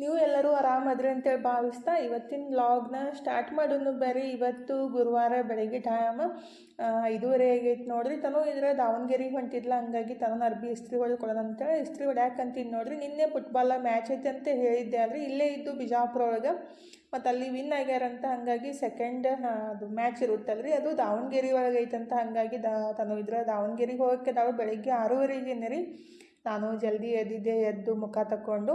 ನೀವು ಎಲ್ಲರೂ ಆರಾಮದ್ರಿ ಅಂತೇಳಿ ಭಾವಿಸ್ತಾ ಇವತ್ತಿನ ವ್ಲಾಗ್ನ ಸ್ಟಾರ್ಟ್ ಮಾಡೋನು ಬರ್ರಿ. ಇವತ್ತು ಗುರುವಾರ ಬೆಳಗ್ಗೆ ಟೈಮ್ ಐದೂವರೆ ಆಗೈತೆ ನೋಡ್ರಿ. ತನು ಇದ್ರೆ ದಾವಣಗೆರೆಗೆ ಹೊಂಟಿದ್ಲ, ಹಂಗಾಗಿ ತನೋ ಅರ್ಬಿ ಇಸ್ತ್ರಿ ಹೊಡೆದು ಕೊಡೋಣ ಅಂತೇಳಿ ಇಸ್ತ್ರಿ ಹೊಡ್ಯಾಕಂತೀನಿ ನೋಡ್ರಿ. ನಿನ್ನೆ ಫುಟ್ಬಾಲ್ ಮ್ಯಾಚ್ ಐತೆ ಅಂತ ಹೇಳಿದ್ದೆ ಅಲ್ರಿ. ಇಲ್ಲೇ ಇದ್ದು ಬಿಜಾಪುರ ಒಳಗೆ. ಮತ್ತು ಅಲ್ಲಿ ವಿನ್ ಆಗ್ಯಾರಂತ ಹಾಗಾಗಿ ಸೆಕೆಂಡ್ ಅದು ಮ್ಯಾಚ್ ಇರುತ್ತಲ್ರಿ. ಅದು ದಾವಣಗೆರೆ ಒಳಗೆ ಐತಂತ ಹಾಗಾಗಿ ದಾ, ತನು ಇದ್ರೆ ದಾವಣಗೆರೆಗೆ ಹೋಗೋಕ್ಕೆ ದಾವ ಬೆಳಗ್ಗೆ ಆರೂವರೆಗೆ ರೀ ನಾನು ಜಲ್ದಿ ಎದ್ದಿದ್ದೆ, ಎದ್ದು ಮುಖ ತಕ್ಕೊಂಡು.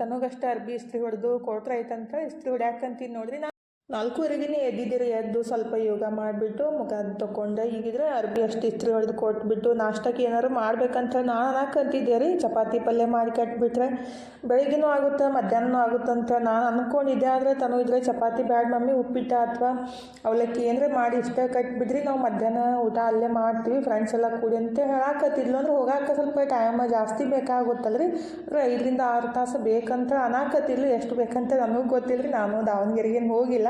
ತನಗಷ್ಟು ಅರ್ಬಿ ಇಸ್ತ್ರಿ ಹೊಡೆದು ಕೊಟ್ರೆ ಐತಂತ ಇಸ್ತ್ರಿ ಹೊಡ್ಯಾಕಂತೀನಿ ನೋಡ್ರಿ. ನಾ ನಾಲ್ಕೂವರೆಗೆ ಎದ್ದಿದ್ದೀರಿ, ಎದ್ದು ಸ್ವಲ್ಪ ಯೋಗ ಮಾಡಿಬಿಟ್ಟು ಮುಖ ತೊಗೊಂಡೆ ಈಗಿದ್ರೆ ಅರ್ಬಿ ಅಷ್ಟು ಇಸ್ತ್ರಿ ಹೊಡೆದು ಕೊಟ್ಬಿಟ್ಟು ನಾಷ್ಟಕ್ಕೆ ಏನಾದ್ರು ಮಾಡ್ಬೇಕಂತ ನಾನು ಅನ್ಕಂತಿದ್ದೆ ರೀ. ಚಪಾತಿ ಪಲ್ಯ ಮಾಡಿ ಕಟ್ಬಿಟ್ರೆ ಬೆಳಿಗ್ಗೆನೂ ಆಗುತ್ತೆ, ಮಧ್ಯಾಹ್ನನೂ ಆಗುತ್ತಂತ ನಾನು ಅಂದ್ಕೊಂಡಿದ್ದೆ ಆದರೆ ತನು ಇದ್ರೆ ಚಪಾತಿ ಬ್ಯಾಡ್, ಮಮ್ಮಿ ಉಪ್ಪಿಟ್ಟ ಅಥವಾ ಅವಲಕ್ಕಿ ಏನರ ಮಾಡಿ ಇಷ್ಟ ಕಟ್ಬಿಡ್ರಿ, ನಾವು ಮಧ್ಯಾಹ್ನ ಊಟ ಅಲ್ಲೇ ಮಾಡ್ತೀವಿ ಫ್ರೆಂಡ್ಸ್ ಎಲ್ಲ ಕೂಡಿ ಅಂತ ಹೇಳಾಕತ್ತಿದ್ಲು. ಅಂದ್ರೆ ಹೋಗಾಕ ಸ್ವಲ್ಪ ಟೈಮ್ ಜಾಸ್ತಿ ಬೇಕಾಗುತ್ತಲ್ರಿ ಅಂದ್ರೆ ಐದರಿಂದ ಆರು ತಾಸು ಬೇಕಂತ ಅನ್ನಕತ್ತಿದ್ಲು ಎಷ್ಟು ಬೇಕಂತ ನನಗೂ ಗೊತ್ತಿಲ್ಲ ರೀ. ನಾನು ದಾವಣಗೆರೆಗೇನು ಹೋಗಿಲ್ಲ.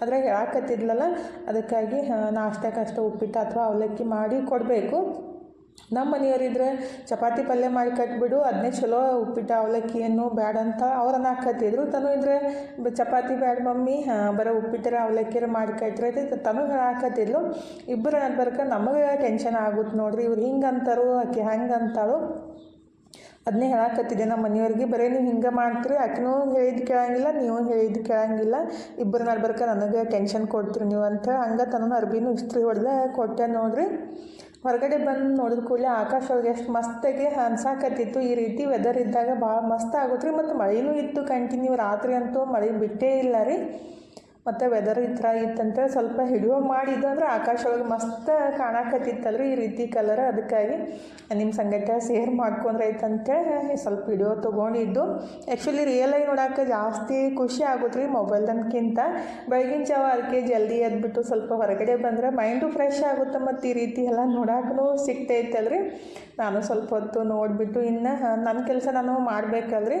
ಆದರೆ ಹೇಳಕತ್ತಿದ್ಲಲ್ಲ, ಅದಕ್ಕಾಗಿ ನಾಷ್ಟಕ್ಕೆ ಕಷ್ಟ ಉಪ್ಪಿಟ್ಟು ಅಥವಾ ಅವಲಕ್ಕಿ ಮಾಡಿ ಕೊಡಬೇಕು. ನಮ್ಮ ಮನೆಯವರಿದ್ರೆ ಚಪಾತಿ ಪಲ್ಯ ಮಾಡಿ ಕಟ್ಬಿಡು ಅದನ್ನೇ ಚಲೋ ಉಪ್ಪಿಟ್ಟು ಅವಲಕ್ಕಿ ಏನು ಬ್ಯಾಡ ಅಂತ ಅವ್ರನ್ನ ಅನ್ನಕತ್ತಿದ್ರು. ತನು ಇದ್ರೆ ಚಪಾತಿ ಬ್ಯಾಡ ಮಮ್ಮಿ ಬರೋ ಉಪ್ಪಿಟ್ಟರೆ ಅವಲಕ್ಕಿರ ಮಾಡಿ ಕಟ್ರೆ ತನು ಹಾಕತ್ತಿದ್ಲು ಇಬ್ಬರು ಬರ್ಕ ನಮಗೆ ಟೆನ್ಷನ್ ಆಗುತ್ತೆ ನೋಡ್ರಿ, ಇವ್ರು ಹಿಂಗೆ ಅಂತಾರೋ ಆಕೆ ಹಂಗೆ ಅಂತಾಳು ಅದನ್ನೇ ಹೇಳಾಕತ್ತಿದ್ದೆ, ನಮ್ಮ ಮನೆಯವ್ರಿಗೆ, ಬರೀ ನೀವು ಹಿಂಗೆ ಮಾಡ್ತೀರಿ, ಆಕಿನೂ ಹೇಳಿದ್ದು ಕೇಳಂಗಿಲ್ಲ, ನೀವು ಹೇಳಿದ್ದು ಕೇಳಂಗಿಲ್ಲ, ಇಬ್ಬರು ನಡ್ಬರ್ಕ ನನಗೆ ಟೆನ್ಷನ್ ಕೊಡ್ತೀರಿ ನೀವು ಅಂತ ಹಂಗೆ ತನ್ನ ಅರ್ಬಿನೂ ಇಸ್ತ್ರಿ ಹೊಡೆದ ಕೊಟ್ಟೆ ನೋಡ್ರಿ. ಹೊರಗಡೆ ಬಂದು ನೋಡಿದ ಕೂಡಲೇ ಆಕಾಶ ಒಳಗೆ ಎಷ್ಟು ಮಸ್ತಾಗಿ ಅನ್ಸಾಕತ್ತಿತ್ತು ಈ ರೀತಿ ವೆದರ್ ಇದ್ದಾಗ ಭಾಳ ಮಸ್ತ್ ಆಗುತ್ತೆ ರೀ ಮತ್ತು ಮಳೆನೂ ಇತ್ತು ಕಂಟಿನ್ಯೂ ರಾತ್ರಿ ಅಂತೂ ಮಳೆ ಬಿಟ್ಟೇ ಇಲ್ಲ ರೀ. ಮತ್ತು ವೆದರ್ ಈ ಥರ ಇತ್ತಂತ, ಸ್ವಲ್ಪ ಹಿಡಿಯೋ ಮಾಡಿದ್ದು ಅಂದ್ರೆ ಆಕಾಶ ಒಳಗೆ ಮಸ್ತ್ ಕಾಣಕತ್ತಿತ್ತಲ್ರಿ ಈ ರೀತಿ ಕಲರ್ ಅದಕ್ಕಾಗಿ ನಿಮ್ಮ ಸಂಗಟ ಸೇರ್ ಮಾಡ್ಕೊಂಡ್ರೆ ಐತಂತೇಳಿ ಸ್ವಲ್ಪ ವಿಡಿಯೋ ತೊಗೊಂಡಿದ್ದು. ಆ್ಯಕ್ಚುಲಿ ರಿಯಲ್ ಆಗಿ ನೋಡೋಕೆ ಜಾಸ್ತಿ ಖುಷಿ ಆಗುತ್ತೆ ರೀ ಮೊಬೈಲ್ದನ್ಕಿಂತ ಬೆಳಗಿನ ಜಾವ ಅದಕ್ಕೆ ಜಲ್ದಿ ಎದ್ಬಿಟ್ಟು ಸ್ವಲ್ಪ ಹೊರಗಡೆ ಬಂದರೆ ಮೈಂಡು ಫ್ರೆಶ್ ಆಗುತ್ತೆ ಮತ್ತು ಈ ರೀತಿ ಎಲ್ಲ ನೋಡಕ್ಕೂ ಸಿಗ್ತೈತಲ್ರಿ. ನಾನು ಸ್ವಲ್ಪ ಹೊತ್ತು ನೋಡಿಬಿಟ್ಟು ಇನ್ನು ನನ್ನ ಕೆಲಸ ನಾನು ಮಾಡಬೇಕಲ್ರಿ.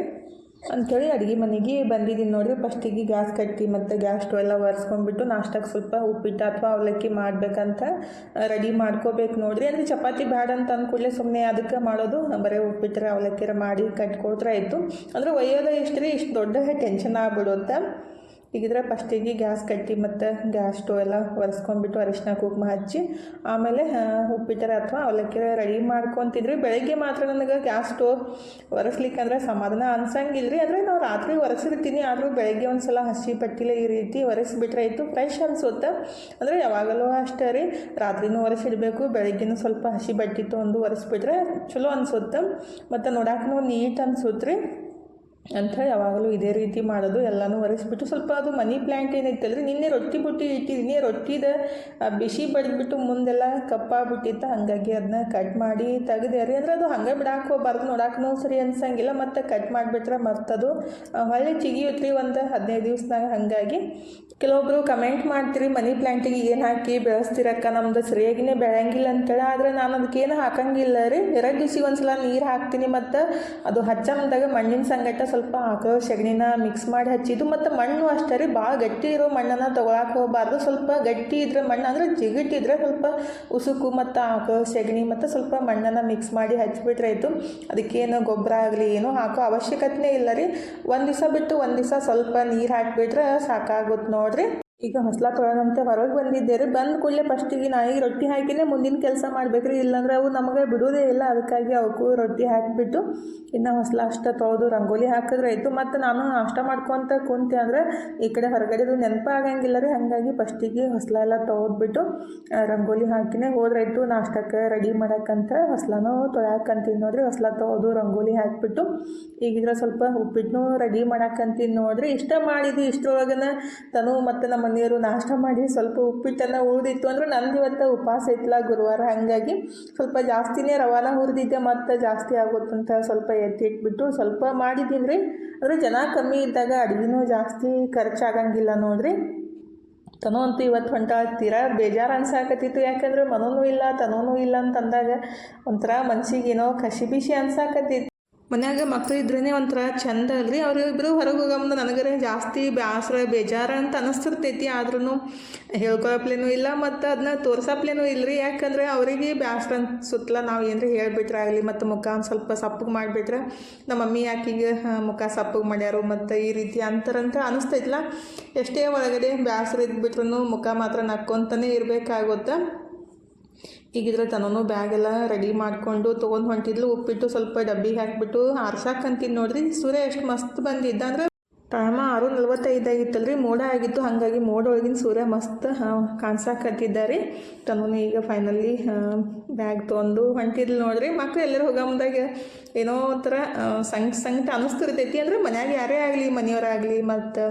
ಅಂಥೇಳಿ ಅಡುಗೆ ಮನೆಗೆ ಬಂದಿದ್ದೀನಿ ನೋಡಿರಿ. ಫಸ್ಟಿಗೆ ಗ್ಯಾಸ್ ಕಟ್ಟಿ ಮತ್ತು ಗ್ಯಾಸ್ ಸ್ಟವ್ ಎಲ್ಲ ಒರೆಸ್ಕೊಂಡ್ಬಿಟ್ಟು ನಾಷ್ಟಕ್ಕೆ ಸ್ವಲ್ಪ ಉಪ್ಪಿಟ್ಟು ಅಥವಾ ಅವಲಕ್ಕಿ ಮಾಡಬೇಕಂತ ರೆಡಿ ಮಾಡ್ಕೋಬೇಕು ನೋಡಿರಿ. ಅಂದರೆ ಚಪಾತಿ ಬ್ಯಾಡ ಅಂತ ಅಂದ್ಕೂಡಲೇ ಸುಮ್ಮನೆ ಅದಕ್ಕೆ ಮಾಡೋದು. ಬರೀ ಉಪ್ಪಿಟ್ಟರೆ ಅವಲಕ್ಕಿರ ಮಾಡಿ ಕಟ್ಕೊಟ್ರೆ ಆಯಿತು ಅಂದರೆ ಒಯ್ಯೋದ ಇಷ್ಟು ರೀ ಇಷ್ಟು ದೊಡ್ಡ ಟೆನ್ಷನ್ ಆಗ್ಬಿಡುತ್ತೆ. ಈಗಿದ್ರೆ ಫಸ್ಟಿಗೆ ಗ್ಯಾಸ್ ಕಟ್ಟಿ ಮತ್ತು ಗ್ಯಾಸ್ ಸ್ಟೋವ್ ಎಲ್ಲ ಒರೆಸ್ಕೊಂಡ್ಬಿಟ್ಟು ಅರಿಶಿನ ಕುಂಕುಮ ಹಚ್ಚಿ, ಆಮೇಲೆ ಉಪ್ಪಿಟ್ಟರೆ ಅಥವಾ ಅವಲಕ್ಕಿ ರೆಡಿ ಮಾಡ್ಕೊತಿದ್ರಿ. ಬೆಳಗ್ಗೆ ಮಾತ್ರ ನನಗೆ ಗ್ಯಾಸ್ ಸ್ಟವ್ ಒರೆಸ್ಲಿಕ್ಕಂದ್ರೆ ಸಮಾಧಾನ ಅನ್ಸಂಗಿಲ್ಲ ರೀ ಅಂದರೆ ನಾವು ರಾತ್ರಿ ಒರೆಸಿರ್ತೀನಿ. ಆದರೂ ಬೆಳಗ್ಗೆ ಒಂದು ಸಲ ಹಸಿ ಪಟ್ಟಿಲೆ ಈ ರೀತಿ ಒರೆಸಿಬಿಟ್ರೆ ಆಯಿತು ಫ್ರೆಶ್ ಅನ್ಸುತ್ತೆ. ಅಂದರೆ ಯಾವಾಗಲೂ ಅಷ್ಟೇ ರೀ. ರಾತ್ರಿನೂ ಒರೆಸಿಡಬೇಕು, ಬೆಳಗ್ಗೆನೂ ಸ್ವಲ್ಪ ಹಸಿ ಬಟ್ಟಿ ತೊಗೊಂಡು ಒರೆಸ್ಬಿಟ್ರೆ ಚಲೋ ಅನ್ಸುತ್ತೆ. ಮತ್ತು ನೋಡಕ್ಕೂ ನೀಟ್ ಅನ್ಸುತ್ತೆ ರೀ ಅಂತ ಯಾವಾಗಲೂ ಇದೇ ರೀತಿ ಮಾಡೋದು ಎಲ್ಲನೂ ಒರೆಸ್ಬಿಟ್ಟು ಸ್ವಲ್ಪ ಅದು ಮನಿ ಪ್ಲ್ಯಾಂಟ್ ಏನೈತಲ್ರಿ ನಿನ್ನೆ ರೊಟ್ಟಿ ಬುಟ್ಟಿ ಇಟ್ಟಿದ್ದೀನಿ ರೊಟ್ಟಿದ ಬಿಸಿ ಬಡಿದ್ಬಿಟ್ಟು ಮುಂದೆಲ್ಲ ಕಪ್ಪಾಗ್ಬಿಟ್ಟಿತ್ತು. ಹಾಗಾಗಿ ಅದನ್ನ ಕಟ್ ಮಾಡಿ ತೆಗ್ದೆ ರೀ. ಅಂದ್ರೆ ಅದು ಹಂಗೆ ಬಿಡಾಕೆ ಹೋಗ್ಬಾರ್ದು. ನೋಡಕ್ಕೂ ಸರಿ ಅನ್ಸಂಗಿಲ್ಲ. ಮತ್ತು ಕಟ್ ಮಾಡಿಬಿಟ್ರೆ ಮತ್ತದು ಹೊಳ್ಳಿ ಚಿಗಿಯುತ್ತೆ ಒಂದು ಹದಿನೈದು ದಿವ್ಸನಾಗ. ಹಾಗಾಗಿ ಕೆಲವೊಬ್ರು ಕಮೆಂಟ್ ಮಾಡ್ತೀರಿ, ಮನಿ ಪ್ಲ್ಯಾಂಟಿಗೆ ಏನು ಹಾಕಿ ಬೆಳೆಸ್ತಿರಕ್ಕ? ನಮ್ದು ಸರಿಯಾಗಿನೇ ಬೆಳೆಯಂಗಿಲ್ಲ ಅಂತೇಳಿ. ಆದರೆ ನಾನು ಅದಕ್ಕೇನು ಹಾಕಂಗಿಲ್ಲ ರೀ. ಎರಡು ದಿವ್ಸಿಗೆ ಒಂದ್ಸಲ ನೀರು ಹಾಕ್ತೀನಿ ಮತ್ತು ಅದು ಹಚ್ಚಮ್ದಾಗ ಮಣ್ಣಿನ ಸಂಗಟ ಸ್ವಲ್ಪ ಹಾಕೋ ಸೆಗಣಿನ ಮಿಕ್ಸ್ ಮಾಡಿ ಹಚ್ಚಿದ್ದು ಮತ್ತು ಮಣ್ಣು ಅಷ್ಟೇ ರೀ. ಭಾಳ ಗಟ್ಟಿ ಇರೋ ಮಣ್ಣನ್ನು ತೊಗೊಳಕ್ಕೆ ಹೋಗಬಾರ್ದು. ಸ್ವಲ್ಪ ಗಟ್ಟಿ ಇದ್ರೆ ಮಣ್ಣು ಅಂದರೆ ಜಿಗಿಟ್ಟಿದ್ರೆ ಸ್ವಲ್ಪ ಉಸುಕು ಮತ್ತು ಹಾಕೋ ಸಗಣಿ ಮತ್ತು ಸ್ವಲ್ಪ ಮಣ್ಣನ್ನು ಮಿಕ್ಸ್ ಮಾಡಿ ಹಚ್ಚಿಬಿಟ್ರೆ ಆಯಿತು. ಅದಕ್ಕೇನು ಗೊಬ್ಬರ ಆಗಲಿ ಏನೂ ಹಾಕೋ ಅವಶ್ಯಕತೆನೇ ಇಲ್ಲ ರೀ. ಒಂದು ದಿವಸ ಬಿಟ್ಟು ಒಂದು ದಿವಸ ಸ್ವಲ್ಪ ನೀರು ಹಾಕಿಬಿಟ್ರೆ ಸಾಕಾಗುತ್ತೆ ನೋಡ್ರಿ ಈಗ ಹೊಸ್ಲ ತೊಳೆದಂತೆ ಹೊರಗೆ ಬಂದಿದ್ದೆ ರೀ ಬಂದ ಕೂಡಲೇ ಫಸ್ಟಿಗೆ ನಾಯಿಗೆ ರೊಟ್ಟಿ ಹಾಕಿನೇ ಮುಂದಿನ ಕೆಲಸ ಮಾಡ್ಬೇಕ್ರಿ. ಇಲ್ಲಾಂದ್ರೆ ಅವು ನಮಗೆ ಬಿಡೋದೇ ಇಲ್ಲ. ಅದಕ್ಕಾಗಿ ಅವಕ್ಕೂ ರೊಟ್ಟಿ ಹಾಕಿಬಿಟ್ಟು ಇನ್ನು ಹೊಸ್ಲ ಅಷ್ಟ ತೊಳೆದು ರಂಗೋಲಿ ಹಾಕಿದ್ರೆ ಆಯಿತು. ಮತ್ತು ನಾನು ನಾಷ್ಟ ಮಾಡ್ಕೊತ ಕುಂತೆ ಅಂದರೆ ಈ ಕಡೆ ಹೊರಗಡೆದು ನೆನಪು ಆಗಂಗಿಲ್ಲ ರೀ. ಹಾಗಾಗಿ ಫಸ್ಟಿಗೆ ಹೊಸ್ಲ ಎಲ್ಲ ತೊಳೆದ್ಬಿಟ್ಟು ರಂಗೋಲಿ ಹಾಕಿನೇ ಹೋದ್ರಾಯ್ತು ನಾಷ್ಟಕ್ಕೆ ರೆಡಿ ಮಾಡೋಕ್ಕಂತ ಹೊಸ್ಲಾನು ತೊಳ್ಯಾಕಂತೀನಿ ನೋಡ್ರಿ. ಹೊಸ್ಲ ತೊಳೆದು ರಂಗೋಲಿ ಹಾಕಿಬಿಟ್ಟು, ಈಗಿದ್ರೆ ಸ್ವಲ್ಪ ಉಪ್ಪಿಟ್ಟು ರೆಡಿ ಮಾಡಕ್ಕಂತೀನಿ ನೋಡ್ರಿ. ಇಷ್ಟ ಮಾಡಿದ್ದು ಇಷ್ಟರೊಳಗನ ತನು ಮತ್ತು ನಮ್ಮ ಮನೆಯವರು ನಾಷ್ಟ ಮಾಡಿ ಸ್ವಲ್ಪ ಉಪ್ಪಿಟ್ಟನ್ನು ಉಳಿದಿತ್ತು ಅಂದ್ರೆ ನಂದು ಇವತ್ತು ಉಪವಾಸ ಇತ್ತಲ್ಲ ಗುರುವಾರ. ಹಾಗಾಗಿ ಸ್ವಲ್ಪ ಜಾಸ್ತಿನೇ ರವಾನ ಹುರಿದಿದ್ದೆ, ಮತ್ತು ಜಾಸ್ತಿ ಆಗುತ್ತಂತ ಸ್ವಲ್ಪ ಎತ್ತಿಟ್ಬಿಟ್ಟು ಸ್ವಲ್ಪ ಮಾಡಿದ್ದೀನಿ ರೀ ಅಂದರೆ ಜನ ಕಮ್ಮಿ ಇದ್ದಾಗ ಅಡುಗೆನೂ ಜಾಸ್ತಿ ಖರ್ಚಾಗಂಗಿಲ್ಲ ನೋಡ್ರಿ. ತನೋ ಅಂತೂ ಇವತ್ತು ಹೊಂಟ ತೀರಾ ಬೇಜಾರು ಅನ್ಸಾಕತ್ತಿತ್ತು. ಯಾಕಂದ್ರೆ ಮನೋನೂ ಇಲ್ಲ, ತನೋನೂ ಇಲ್ಲ ಅಂತಂದಾಗ ಒಂಥರ ಮನ್ಸಿಗೆ ಏನೋ ಕಸಿ ಬಿಸಿ ಅನ್ಸಾಕತ್ತಿತ್ತು. ಮನ್ಯಾಗ ಮಕ್ಕಳು ಇದ್ರೇ ಒಂಥರ ಚಂದ ಅಲ್ರಿ. ಅವರಿಬ್ಬರು ಹೊರಗೆ ಹೋಗೋ ಮುಂದೆ ನನಗರ ಜಾಸ್ತಿ ಬೇಸರ ಬೇಜಾರ ಅಂತ ಅನಿಸ್ತಿರ್ತೈತಿ ಆದ್ರೂ ಹೇಳ್ಕೊಳಪ್ಲೇನು ಇಲ್ಲ ಮತ್ತು ಅದನ್ನ ತೋರ್ಸಪ್ಲೇನು ಇಲ್ರಿ. ಯಾಕಂದ್ರೆ ಅವರಿಗೆ ಬೇಸರ ಅನ್ಸುತ್ತಲ್ಲ ನಾವು ಏನ್ರಿ ಹೇಳ್ಬಿಟ್ರೆ ಆಗಲಿ, ಮತ್ತು ಮುಖ ಒಂದು ಸ್ವಲ್ಪ ಸಪ್ಪಗೆ ಮಾಡಿಬಿಟ್ರೆ ನಮ್ಮ ಮಮ್ಮಿ ಯಾಕೀಗ ಮುಖ ಸಪ್ಪಗೆ ಮಾಡ್ಯಾರು ಮತ್ತು ಈ ರೀತಿ ಅಂತಾರಂತ ಅನಿಸ್ತೈತಿಲ್ಲ ಎಷ್ಟೇ ಒಳಗಡೆ ಬೇಸರ ಇದ್ಬಿಟ್ರು ಮುಖ ಮಾತ್ರ ನಕ್ಕೊಂತಾನೆ ಇರಬೇಕಾಗುತ್ತೆ. ಈಗಿದ್ರೆ ತನೂ ಬ್ಯಾಗ್ ಎಲ್ಲ ರೆಡಿ ಮಾಡಿಕೊಂಡು ತೊಗೊಂಡು ಹೊಂಟಿದ್ಲು. ಉಪ್ಪಿಟ್ಟು ಸ್ವಲ್ಪ ಡಬ್ಬಿಗೆ ಹಾಕ್ಬಿಟ್ಟು ಆರ್ಸಾಕಂತೀನಿ ನೋಡ್ರಿ. ಸೂರ್ಯ ಎಷ್ಟು ಮಸ್ತ್ ಬಂದಿದ್ದ ಅಂದ್ರೆ ಟೈಮ ಆರು ನಲ್ವತ್ತೈದಾಗಿತ್ತಲ್ಲ ರೀ ಮೋಡ ಆಗಿತ್ತು. ಹಾಗಾಗಿ ಮೋಡ ಒಳಗಿನ ಸೂರ್ಯ ಮಸ್ತ್ ಕಾಣಿಸಾಕತ್ತಿದ್ದಾರೆ. ತನೂ ಈಗ ಫೈನಲಿ ಬ್ಯಾಗ್ ತೊಗೊಂಡು ಹೊಂಟಿದ್ಲು ನೋಡ್ರಿ. ಮಕ್ಕಳು ಎಲ್ಲರೂ ಹೋಗೋ ಮುಂದಾಗ ಏನೋ ಒಂಥರ ಸಂಗ್ ಸಂಗಟ ಅನ್ನಿಸ್ತಿರ್ತೈತಿ ಅಂದ್ರೆ ಮನ್ಯಾಗ ಯಾರೇ ಆಗಲಿ ಮನೆಯವರಾಗಲಿ ಮತ್ತು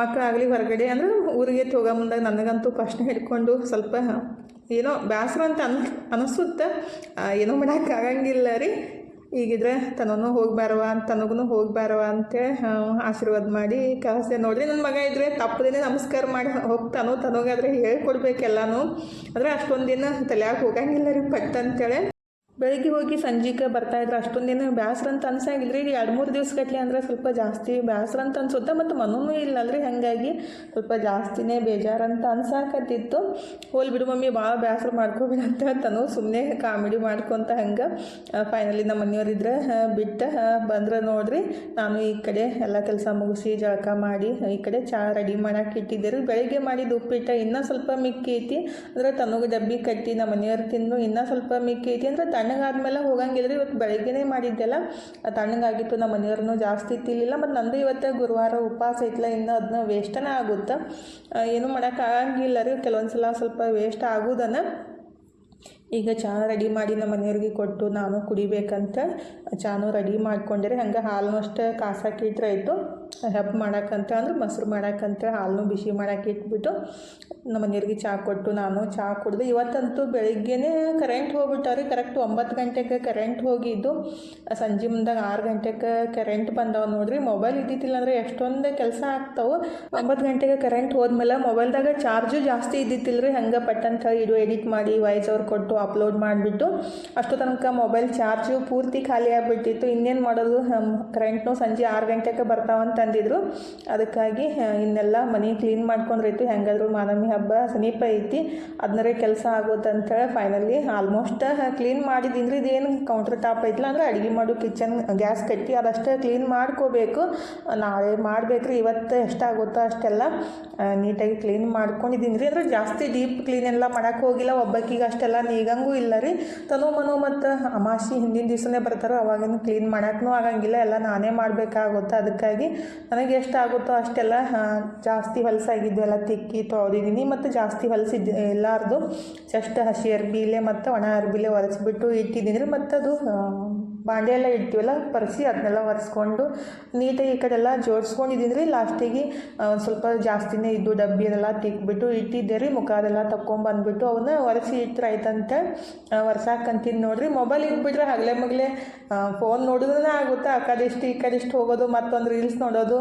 ಮಕ್ಕಳಾಗಲಿ ಹೊರಗಡೆ ಅಂದ್ರೆ ಊರಿಗೆ ಹೋಗೋ ಮುಂದಾಗ ನನಗಂತೂ ಫಸ್ಟ್ ಹಿಡ್ಕೊಂಡು ಸ್ವಲ್ಪ ಏನೋ ಬೇಸರ ಅಂತ ಅನ್, ಅನಿಸುತ್ತೆ. ಏನೋ ಮಾಡೋಕೆ ಆಗಂಗಿಲ್ಲ ರೀ. ಈಗಿದ್ರೆ ತನೂ ಹೋಗ್ಬಾರವ ಅಂತ ತನಗೂ ಹೋಗ್ಬಾರವ ಅಂತೇಳಿ ಆಶೀರ್ವಾದ ಮಾಡಿ ಕಳಿಸ್ದೆ. ನೋಡ್ರಿ ನನ್ನ ಮಗ ಇದ್ರೆ ತಪ್ಪದೇನೆ ನಮಸ್ಕಾರ ಮಾಡಿ ಹೋಗ್ತಾನೋ, ತನಗಾದ್ರೆ ಹೇಳ್ಕೊಡ್ಬೇಕೆಲ್ಲನೂ. ಅಂದರೆ ಅಷ್ಟೊಂದು ದಿನ ತಲೆಯಾಗ ಹೋಗಂಗಿಲ್ಲ ರೀ ಪಟ್ ಅಂತೇಳಿ. ಬೆಳಿಗ್ಗೆ ಹೋಗಿ ಸಂಜೆಗೆ ಬರ್ತಾಯಿದ್ರು ಅಷ್ಟೊಂದೇನು ಬೇಸರ ಅಂತ ಅನ್ಸಂಗಿಲ್ಲ ರೀ. ಎರಡು ಮೂರು ದಿವ್ಸ ಕಟ್ಲಿ ಅಂದ್ರೆ ಸ್ವಲ್ಪ ಜಾಸ್ತಿ ಬೇಸರ ಅಂತ ಅನ್ಸುತ್ತೆ. ಮತ್ತು ಇಲ್ಲ ಅಲ್ರಿ ಹಾಗಾಗಿ ಸ್ವಲ್ಪ ಜಾಸ್ತಿನೇ ಬೇಜಾರಂತ ಅನ್ಸಾಕತ್ತಿತ್ತು. ಹೋಲ್ ಬಿಡು ಮಮ್ಮಿ ಭಾಳ ಬೇಸರ ಅಂತ ತನೂ ಸುಮ್ಮನೆ ಕಾಮಿಡಿ ಮಾಡ್ಕೊತ ಹಂಗೆ ಫೈನಲಿ ನಮ್ಮ ಮನೆಯವರಿದ್ರೆ ಬಿಟ್ಟು ಬಂದ್ರೆ ನೋಡ್ರಿ. ನಾನು ಈ ಕಡೆ ಎಲ್ಲ ಕೆಲಸ ಮುಗಿಸಿ ಜಳಕ ಮಾಡಿ, ಈ ಕಡೆ ಚಹಾ ರೆಡಿ ಮಾಡಕ್ಕೆ ಇಟ್ಟಿದ್ದೆ ರೀ. ಬೆಳಿಗ್ಗೆ ಮಾಡಿದ ಉಪ್ಪಿಟ್ಟು ಇನ್ನೂ ಸ್ವಲ್ಪ ಮಿಕ್ಕಿ ಐತಿ ಅಂದ್ರೆ ತನಗೆ ಡಬ್ಬಿ ಕಟ್ಟಿ ನಮ್ಮ ಮನೆಯವ್ರು ತಿಂದು ಇನ್ನೂ ಸ್ವಲ್ಪ ಮಿಕ್ಕಿ ಐತಿ ಅಂದ್ರೆ ತಣ್ಣಗಾದ್ಮೇಲೆ ಹೋಗಂಗಿಲ್ಲ ರೀ ಇವತ್ತು ಬೆಳಗ್ಗೆನೇ ಮಾಡಿದ್ದೆಲ್ಲ. ತಣ್ಣಗಾಗಿತ್ತು, ನಮ್ಮ ಮನೆಯವ್ರನ್ನೂ ಜಾಸ್ತಿ ತಿಲ್ಲಿಲ್ಲ ಮತ್ತು ನಂದು ಇವತ್ತು ಗುರುವಾರ ಉಪವಾಸ ಐತಲ್ಲ ಇನ್ನು ಅದನ್ನ ವೇಸ್ಟನೇ ಆಗುತ್ತೆ. ಏನೂ ಮಾಡೋಕ್ಕಾಗಂಗಿಲ್ಲ ರೀ ಕೆಲವೊಂದು ಸಲ ಸ್ವಲ್ಪ ವೇಸ್ಟ್ ಆಗೋದನ್ನು ಈಗ ಚಹಾ ರೆಡಿ ಮಾಡಿ ನಮ್ಮ ಮನೆಯವ್ರಿಗೆ ಕೊಟ್ಟು ನಾನು ಕುಡಿಬೇಕಂತ ಚಾನು ರೆಡಿ ಮಾಡ್ಕೊಂಡಿರಿ. ಹಂಗೆ ಹಾಲು ಅಷ್ಟೇ ಕಾಸಕ್ಕೆ ಇಟ್ಟರೆ ಆಯಿತು. ಹೆಪ್ ಮಾಡಕ್ಕಂತ ಅಂದ್ರೆ ಮೊಸರು ಮಾಡಕ್ಕಂತ ಹಾಲನ್ನು ಬಿಸಿ ಮಾಡಕ್ಕೆ ಇಟ್ಬಿಟ್ಟು ನಮ್ಮ ಮನೆಯವ್ರಿಗೆ ಚಹಾ ಕೊಟ್ಟು ನಾನು ಚಹಾ ಕುಡ್ದು ಇವತ್ತಂತೂ ಬೆಳಿಗ್ಗೆನೇ ಕರೆಂಟ್ ಹೋಗ್ಬಿಟ್ಟವ್ರಿ. ಕರೆಕ್ಟ್ ಒಂಬತ್ತು ಗಂಟೆಗೆ ಕರೆಂಟ್ ಹೋಗಿದ್ದು. ಸಂಜೆ ಮುಂದಾಗ ಆರು ಗಂಟೆಗೆ ಕರೆಂಟ್ ಬಂದವ ನೋಡ್ರಿ. ಮೊಬೈಲ್ ಇದ್ದಿತ್ತಿಲ್ಲ ಅಂದರೆ ಎಷ್ಟೊಂದು ಕೆಲಸ ಆಗ್ತಾವೆ. ಒಂಬತ್ತು ಗಂಟೆಗೆ ಕರೆಂಟ್ ಹೋದ್ಮೇಲೆ ಮೊಬೈಲ್ದಾಗ ಚಾರ್ಜು ಜಾಸ್ತಿ ಇದ್ದಿತ್ತಿಲ್ಲ ರೀ ಹಂಗೆ ಪಟ್ಟಂತ ಇದು ಎಡಿಟ್ ಮಾಡಿ ವಾಯ್ಸ್ ಅವ್ರು ಕೊಟ್ಟು ಅಪ್ಲೋಡ್ ಮಾಡಿಬಿಟ್ಟು ಅಷ್ಟು ತನಕ ಮೊಬೈಲ್ ಚಾರ್ಜು ಪೂರ್ತಿ ಖಾಲಿ ಆಗಿಬಿಟ್ಟಿತ್ತು. ಇನ್ನೇನು ಮಾಡೋದು? ಕರೆಂಟ್ನು ಸಂಜೆ ಆರು ಗಂಟೆಗೆ ಬರ್ತಾವಂತಂದಿದ್ರು ಅದಕ್ಕಾಗಿ ಇನ್ನೆಲ್ಲ ಮನೆ ಕ್ಲೀನ್ ಮಾಡ್ಕೊಂಡ್ರೈತು ಹೆಂಗಾದ್ರೂ ಮಾನವಿ ಹಬ್ಬ ಸಮೀಪ ಐತಿ. ಅದನ್ನರೇ ಕೆಲಸ ಆಗೋದಂತೇಳಿ ಫೈನಲಿ ಆಲ್ಮೋಸ್ಟ್ ಕ್ಲೀನ್ ಮಾಡಿದ್ದೀನಿ ರೀ ಇದೇನು ಕೌಂಟರ್ ಟಾಪ್ ಐತಿಲ್ಲ ಅಂದ್ರೆ ಅಡುಗೆ ಮಾಡು ಕಿಚನ್ ಗ್ಯಾಸ್ ಕಟ್ಟಿ ಅದಷ್ಟೇ ಕ್ಲೀನ್ ಮಾಡ್ಕೋಬೇಕು. ನಾಳೆ ಮಾಡಬೇಕ್ರಿ. ಇವತ್ತು ಎಷ್ಟಾಗುತ್ತೋ ಅಷ್ಟೆಲ್ಲ ನೀಟಾಗಿ ಕ್ಲೀನ್ ಮಾಡ್ಕೊಂಡಿದ್ದೀನಿ ರೀ ಅಂದ್ರೆ ಜಾಸ್ತಿ ಡೀಪ್ ಕ್ಲೀನ್ ಎಲ್ಲ ಮಾಡೋಕ್ಕೆ ಹೋಗಿಲ್ಲ. ಒಬ್ಬಕ್ಕಿಗೆ ಅಷ್ಟೆಲ್ಲ ನೀಗಂಗೂ ಇಲ್ಲ ರೀ. ತನೋ ಮನೋ ಮತ್ತು ಅಮಾಸಿ ಹಿಂದಿನ ದಿವಸನೇ ಬರ್ತಾರೋ ಅವಾಗಿನ ಕ್ಲೀನ್ ಮಾಡೋಕ್ಕೂ ಆಗಂಗಿಲ್ಲ, ಎಲ್ಲ ನಾನೇ ಮಾಡಬೇಕಾಗುತ್ತೆ. ಅದಕ್ಕಾಗಿ ನನಗೆ ಎಷ್ಟಾಗುತ್ತೋ ಅಷ್ಟೆಲ್ಲ ಜಾಸ್ತಿ ಹೊಲಸಾಗಿದ್ದು ಎಲ್ಲ ತಿಕ್ಕಿ ತೊಳೆದಿದ್ದೀನಿ. ಮತ್ತು ಜಾಸ್ತಿ ಹೊಲಸಿದ್ದು ಎಲ್ಲಾರ್ದು ಜಸ್ಟ್ ಹಸಿ ಅರ್ಬಿಲೆ ಮತ್ತು ಒಣ ಅರ್ಬಿಲೆ ಒರೆಸಿಬಿಟ್ಟು ಇಟ್ಟಿದ್ದೀನಿ ರೀ. ಮತ್ತು ಅದು ಬಾಂಡೆ ಎಲ್ಲ ಇಡ್ತೀವಲ್ಲ, ಪರಿಸಿ ಅದನ್ನೆಲ್ಲ ಒರೆಸ್ಕೊಂಡು ನೀಟಾಗಿ ಈ ಕಡೆ ಎಲ್ಲ ಜೋಡಿಸ್ಕೊಂಡಿದ್ದೀನಿ ರೀ ಲಾಸ್ಟಿಗೆ ಸ್ವಲ್ಪ ಜಾಸ್ತಿನೇ ಇದ್ದು ಡಬ್ಬಿ ಅದೆಲ್ಲ ತಿಕ್ಬಿಟ್ಟು ಇಟ್ಟಿದ್ದೆ ರೀ. ಮುಖ ಅದೆಲ್ಲ ತಕ್ಕೊಂಬಂದ್ಬಿಟ್ಟು ಅವನ್ನ ಒರೆಸಿ ಇಟ್ಟರೆ ಆಯ್ತಂತ. ಒರ್ಸಾಕಂತೀನಿ ನೋಡಿರಿ. ಮೊಬೈಲ್ ಇಟ್ಬಿಟ್ರೆ ಹಗಲೆ ಮಗಲೆ ಫೋನ್ ನೋಡಿದ್ರೆ ಆಗುತ್ತೆ. ಆ ಕಡೆಷ್ಟು ಈ ಕಡೆ ಇಷ್ಟು ಹೋಗೋದು, ಮತ್ತೊಂದು ರೀಲ್ಸ್ ನೋಡೋದು.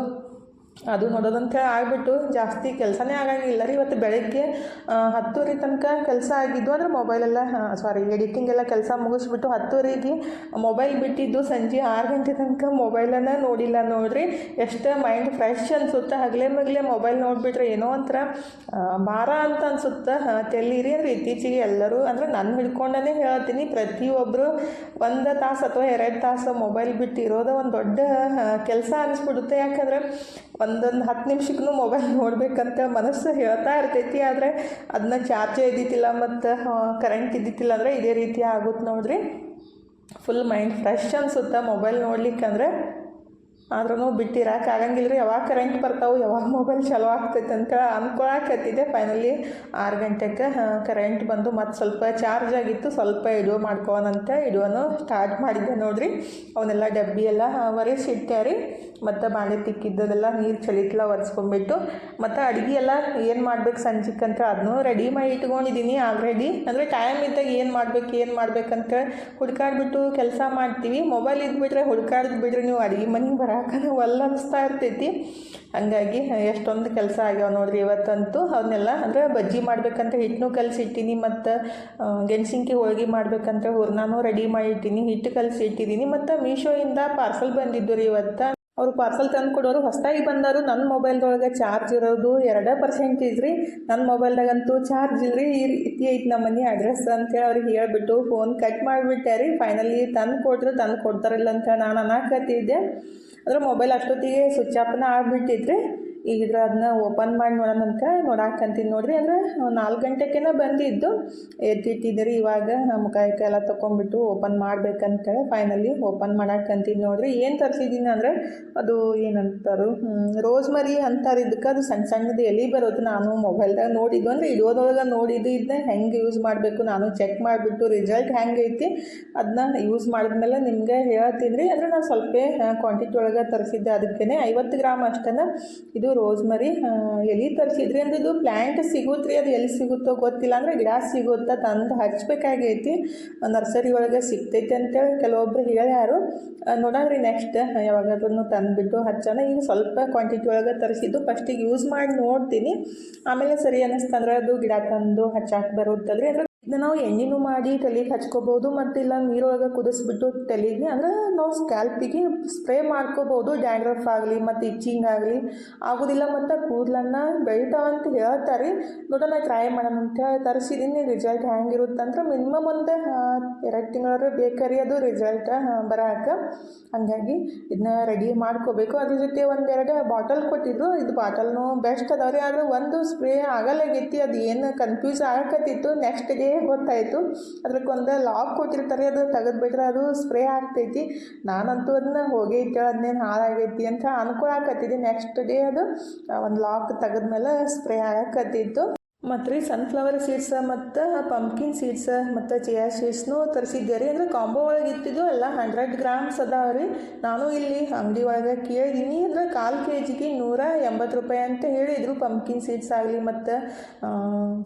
ಅದು ನೋಡೋದಂತ ಆಗಿಬಿಟ್ಟು ಜಾಸ್ತಿ ಕೆಲಸನೇ ಆಗಂಗಿಲ್ಲ ರೀ. ಇವತ್ತು ಬೆಳಗ್ಗೆ ಹತ್ತುವರೆ ತನಕ ಕೆಲಸ ಆಗಿದ್ದು ಅಂದರೆ ಮೊಬೈಲೆಲ್ಲ ಸಾರಿ ಎಡಿಟಿಂಗ್ ಎಲ್ಲ ಕೆಲಸ ಮುಗಿಸ್ಬಿಟ್ಟು ಹತ್ತುವರೆಗೆ ಮೊಬೈಲ್ ಬಿಟ್ಟಿದ್ದು ಸಂಜೆ ಆರು ಗಂಟೆ ತನಕ ಮೊಬೈಲನ್ನು ನೋಡಿಲ್ಲ ನೋಡಿರಿ. ಎಷ್ಟು ಮೈಂಡ್ ಫ್ರೆಶ್ ಅನಿಸುತ್ತೆ, ಹಗಲೇ ಮಗಲೇ ಮೊಬೈಲ್ ನೋಡಿಬಿಟ್ರೆ ಏನೋ ಒಂಥರ ಭಾರ ಅಂತ ಅನಿಸುತ್ತೆ ತೆಲೀರಿ ಅಂದರೆ ಇತ್ತೀಚೆಗೆ ಎಲ್ಲರೂ, ಅಂದರೆ ನನ್ನ ಹಿಡ್ಕೊಂಡೇ ಹೇಳ್ತೀನಿ ಪ್ರತಿಯೊಬ್ಬರು ಒಂದು ತಾಸು ಅಥವಾ ಎರಡು ತಾಸು ಮೊಬೈಲ್ ಬಿಟ್ಟಿರೋದು ಒಂದು ದೊಡ್ಡ ಕೆಲಸ ಅನಿಸ್ಬಿಡುತ್ತೆ. ಯಾಕಂದರೆ ಒಂದೊಂದು ಹತ್ತು ನಿಮಿಷಕ್ಕೂ ಮೊಬೈಲ್ ನೋಡಬೇಕಂತ ಮನಸ್ಸು ಹೇಳ್ತಾ ಇರ್ತೈತಿ, ಆದರೆ ಅದನ್ನ ಚಾರ್ಜೇ ಇದ್ದಿತ್ತಿಲ್ಲ ಮತ್ತು ಕರೆಂಟ್ ಇದ್ದಿತ್ತಿಲ್ಲ ಅಂದರೆ ಇದೇ ರೀತಿ ಆಗುತ್ತೆ ನೋಡ್ರಿ. ಫುಲ್ ಮೈಂಡ್ ಫ್ರೆಶ್ ಅನ್ಸುತ್ತೆ ಮೊಬೈಲ್ ನೋಡ್ಲಿಕ್ಕಂದ್ರೆ. ಆದ್ರೂ ಬಿಟ್ಟಿರಕ್ಕೆ ಆಗಂಗಿಲ್ಲ ರೀ ಯಾವಾಗ ಕರೆಂಟ್ ಬರ್ತಾವೆ ಯಾವಾಗ ಮೊಬೈಲ್ ಚಲೋ ಆಗ್ತೈತೆ ಅಂತ ಅಂದ್ಕೊಳಕತ್ತಿದ್ದೆ ಫೈನಲಿ ಆರು ಗಂಟೆಗೆ ಕರೆಂಟ್ ಬಂದು ಮತ್ತು ಸ್ವಲ್ಪ ಚಾರ್ಜ್ ಆಗಿತ್ತು. ಸ್ವಲ್ಪ ಇಡುವ ಮಾಡ್ಕೋನಂತ ಇಡುವನು ಸ್ಟಾರ್ಟ್ ಮಾಡಿದ್ದೆ ನೋಡ್ರಿ. ಅವನ್ನೆಲ್ಲ ಡಬ್ಬಿ ಎಲ್ಲ ಒರೆಸಿಟ್ಟೆ ರೀ ಮತ್ತು ಬಾಳೆ ತಿಕ್ಕಿದ್ದದೆಲ್ಲ ನೀರು ಚಳಿತ್ಲ ಒರೆಸ್ಕೊಂಡ್ಬಿಟ್ಟು ಮತ್ತು ಅಡುಗೆ ಎಲ್ಲ ಏನು ಮಾಡ್ಬೇಕು ಸಂಜೆಗೆ ಅಂತ ಅದನ್ನೂ ರೆಡಿ ಮಾಡಿ ಇಟ್ಕೊಂಡಿದ್ದೀನಿ ಆಲ್ರೆಡಿ ಅಂದರೆ ಟೈಮ್ ಇದ್ದಾಗ ಏನು ಮಾಡ್ಬೇಕು, ಏನು ಮಾಡ್ಬೇಕಂತ ಹುಡ್ಕಾಡ್ಬಿಟ್ಟು ಕೆಲಸ ಮಾಡ್ತೀವಿ. ಮೊಬೈಲ್ ಇದ್ಬಿಟ್ರೆ ಹುಡ್ಕಾಡ್ದು ಬಿಡ್ರಿ ನೀವು. ಅಡುಗೆ ಮನೆಗೆ ಬರ ಮಾಡಾಕನ ಒಲ್ಲನಿಸ್ತಾ ಇರ್ತೈತಿ. ಹಂಗಾಗಿ ಎಷ್ಟೊಂದು ಕೆಲಸ ಆಗ್ಯಾವ ನೋಡ್ರಿ ಇವತ್ತಂತೂ. ಅವನ್ನೆಲ್ಲ ಅಂದರೆ ಬಜ್ಜಿ ಮಾಡ್ಬೇಕಂತ ಹಿಟ್ಟನ್ನು ಕಲಸಿಟ್ಟಿನಿ ಮತ್ತು ಗೆಣಸಿನ್ಕಿ ಹೋಳ್ಗೆ ಮಾಡ್ಬೇಕಂತ ಹೂರ್ನಾನು ರೆಡಿ ಮಾಡಿಟ್ಟಿನಿ ಹಿಟ್ಟು ಕಲಸಿ ಇಟ್ಟಿದ್ದೀನಿ ಮತ್ತು ಮೀಶೋಯಿಂದ ಪಾರ್ಸಲ್ ಬಂದಿದ್ದು ರೀ ಇವತ್ತು. ಅವ್ರು ಪಾರ್ಸಲ್ ತಂದು ಕೊಡೋರು ಹೊಸದಾಗಿ ಬಂದವರು ನನ್ನ ಮೊಬೈಲ್ದೊಳಗೆ ಚಾರ್ಜ್ ಇರೋದು ಎರಡೇ ಪರ್ಸೆಂಟ್ ರೀ ನನ್ನ ಮೊಬೈಲ್ದಾಗಂತೂ ಚಾರ್ಜ್ ಇಲ್ರಿ, ಈ ರೀತಿ ಐತಿ ನಮ್ಮ ಮನೆ ಅಡ್ರೆಸ್ ಅಂತೇಳಿ ಅವ್ರಿಗೆ ಹೇಳಿಬಿಟ್ಟು ಫೋನ್ ಕಟ್ ಮಾಡಿಬಿಟ್ಟೆ ರೀ. ಫೈನಲಿ ತಂದು ಕೊಟ್ಟರು ತಂದು ಕೊಡ್ತಾರಿಲ್ಲ ಅಂತ ನಾನು ಅನ್ನಕತ್ತಿದ್ದೆ ಅಂದ್ರೆ ಮೊಬೈಲ್ ಅಷ್ಟೊತ್ತಿಗೆ ಸ್ವಿಚ್ ಆಫ್ನ ಆಗ್ಬಿಟ್ಟಿದ್ರಿ ಈಗ ಇದ್ರ ಅದನ್ನ ಓಪನ್ ಮಾಡಿ ನೋಡೋಣಂತ ನೋಡಾಕಂತೀನಿ ನೋಡ್ರಿ. ಅಂದ್ರೆ ನಾಲ್ಕು ಗಂಟೆಗೇನ ಬಂದಿದ್ದು. ಎತ್ತಿಟ್ಟಿದ್ರಿ ಇವಾಗ ನಮ್ಮ ಕೈ ಎಲ್ಲ ತೊಗೊಂಡ್ಬಿಟ್ಟು ಓಪನ್ ಮಾಡ್ಬೇಕಂತೇಳಿ ಫೈನಲಿ ಓಪನ್ ಮಾಡಾಕಂತೀನಿ ನೋಡ್ರಿ. ಏನು ತರಿಸಿದ್ದೀನಿ ಅಂದರೆ ಅದು ಏನಂತಾರು ರೋಸ್ ಮರಿ ಅಂತಾರೆ. ಇದಕ್ಕೆ ಅದು ಸಣ್ಣ ಸಣ್ಣದು ಎಲೆ ಬರೋದು ನಾನು ಮೊಬೈಲ್ದಾಗ ನೋಡಿದ್ದು. ಅಂದರೆ ಇಡೋದೊಳಗೆ ನೋಡಿದ್ದು ಇದನ್ನ ಹೆಂಗೆ ಯೂಸ್ ಮಾಡಬೇಕು ನಾನು ಚೆಕ್ ಮಾಡಿಬಿಟ್ಟು ರಿಸಲ್ಟ್ ಹೆಂಗೆ ಐತಿ ಅದನ್ನ ಯೂಸ್ ಮಾಡಿದ್ಮೇಲೆ ನಿಮಗೆ ಹೇಳ್ತೀನಿ ರೀ. ಅಂದರೆ ನಾನು ಸ್ವಲ್ಪ ಕ್ವಾಂಟಿಟಿ ಒಳಗೆ ತರಿಸಿದ್ದೆ. ಅದಕ್ಕೇ ಐವತ್ತು ಗ್ರಾಮ್ ಅಷ್ಟನ್ನು ಇದು ರೋಸ್ಮರಿ ಎಲೆ ತರಿಸಿದ್ರಿ ಅಂದ್ರೆ ಇದು ಪ್ಲ್ಯಾಂಟ್ ಸಿಗುತ್ತೆ ಅದು ಎಲ್ಲಿ ಸಿಗುತ್ತೋ ಗೊತ್ತಿಲ್ಲ ಅಂದ್ರೆ ಗಿಡ ಸಿಗುತ್ತಾ ತಂದು ಹಚ್ಬೇಕಾಗೈತಿ. ನರ್ಸರಿ ಒಳಗೆ ಸಿಗ್ತೈತಿ ಅಂತೇಳಿ ಕೆಲವೊಬ್ರು ಹೇಳ್ಯಾರು. ನೋಡೋಣ ರೀ ನೆಕ್ಸ್ಟ್ ಯಾವಾಗಾದ್ರೂ ತಂದುಬಿಟ್ಟು ಹಚ್ಚೋಣ. ಈಗ ಸ್ವಲ್ಪ ಕ್ವಾಂಟಿಟಿ ಒಳಗೆ ತರಿಸಿದ್ದು ಫಸ್ಟಿಗೆ ಯೂಸ್ ಮಾಡಿ ನೋಡ್ತೀನಿ. ಆಮೇಲೆ ಸರಿ ಅನ್ನಿಸ್ತಂದ್ರೆ ಅದು ಗಿಡ ತಂದು ಹಚ್ಚಾಕೆ ಬರುತ್ತಲ್ರಿ? ಅಂದ್ರೆ ಇದನ್ನ ನಾವು ಎಣ್ಣೆನೂ ಮಾಡಿ ತಲೆಗೆ ಹಚ್ಕೋಬೋದು, ಮತ್ತು ಇಲ್ಲ ನೀರೊಳಗೆ ಕುದಿಸ್ಬಿಟ್ಟು ತಲೆಗೆ ಅಂದ್ರೆ ನಾವು ಸ್ಕ್ಯಾಲ್ಪಿಗೆ ಸ್ಪ್ರೇ ಮಾಡ್ಕೋಬೋದು ಡ್ಯಾಂಡ್ರಫ್ ಆಗಲಿ, ಮತ್ತು ಇಚ್ಚಿಂಗ್ ಆಗಲಿ. ಆಗೋದಿಲ್ಲ ಮತ್ತು ಕೂದಲನ್ನು ಬೆಳಿತಾವಂತ ಹೇಳ್ತಾರೆ. ನೋಡೋಣ ಟ್ರೈ ಮಾಡೋಣ ಅಂತ ಹೇಳಿ ತರಿಸಿದ್ದೀನಿ ರಿಸಲ್ಟ್ ಅಂದ್ರೆ ಮಿನಿಮಮ್ ಒಂದು ಎರಡು ತಿಂಗಳಾದ್ರೆ ಬೇಕಾರಿ ಅದು ರಿಸಲ್ಟ್ ಬರೋಕೆ. ಹಂಗಾಗಿ ಇದನ್ನ ರೆಡಿ ಮಾಡ್ಕೋಬೇಕು. ಅದ್ರ ಜೊತೆ ಒಂದೆರಡು ಬಾಟಲ್ ಕೊಟ್ಟಿದ್ರು. ಇದು ಬಾಟಲ್ನು ಬೆಸ್ಟ್ ಅದಾವ್ರಿ. ಆದ್ರೆ ಒಂದು ಸ್ಪ್ರೇ ಆಗಲ್ಲಾಗೈತಿ ಅದು ಏನು ಕನ್ಫ್ಯೂಸ್ ಆಗಕತ್ತಿತ್ತು. ನೆಕ್ಸ್ಟ್ ಡೇ ಗೊತ್ತಾಯಿತು. ಅದಕ್ಕೊಂದು ಲಾಕ್ ಕೊಟ್ಟಿರ್ತಾರೆ, ಅದು ತೆಗೆದ್ಬಿಟ್ರೆ ಅದು ಸ್ಪ್ರೇ ಆಗ್ತೈತಿ. ನಾನಂತೂ ಅದನ್ನ ಹೋಗಿ ಇಟ್ಟೇಳಿ ಅದನ್ನೇನು ಹಾಳಾಗೈತಿ ಅಂತ ಅನ್ಕೊಳಕತ್ತಿದ್ದೆ. ನೆಕ್ಸ್ಟ್ ಡೇ ಅದು ಒಂದು ಲಾಕ್ ತೆಗೆದ್ಮೇಲೆ ಸ್ಪ್ರೇ ಆಗಕತ್ತಿತ್ತು ಮತ್ತು ರೀ ಸನ್ಫ್ಲವರ್ ಸೀಡ್ಸ ಮತ್ತು ಪಂಪ್ಕಿನ್ ಸೀಡ್ಸ ಮತ್ತು ಚಿಯಾ ಸೀಡ್ಸ್ನೂ ತರಿಸಿದ್ದೆ ರೀ. ಅಂದರೆ ಕಾಂಬೋ ಒಳಗೆ ಇತ್ತಿದ್ದು ಎಲ್ಲ ಹಂಡ್ರೆಡ್ ಗ್ರಾಮ್ಸ್ ಅದಾವೆ ರೀ. ನಾನು ಇಲ್ಲಿ ಅಂಗಡಿ ಒಳಗೆ ಕೇಳಿದ್ದೀನಿ ಅಂದರೆ ಕಾಲು ಕೆ ಜಿಗೆ ನೂರ ಎಂಬತ್ತು ರೂಪಾಯಿ ಅಂತ ಹೇಳಿದರು ಪಂಪ್ಕಿನ್ ಸೀಡ್ಸ್ ಆಗಲಿ ಮತ್ತು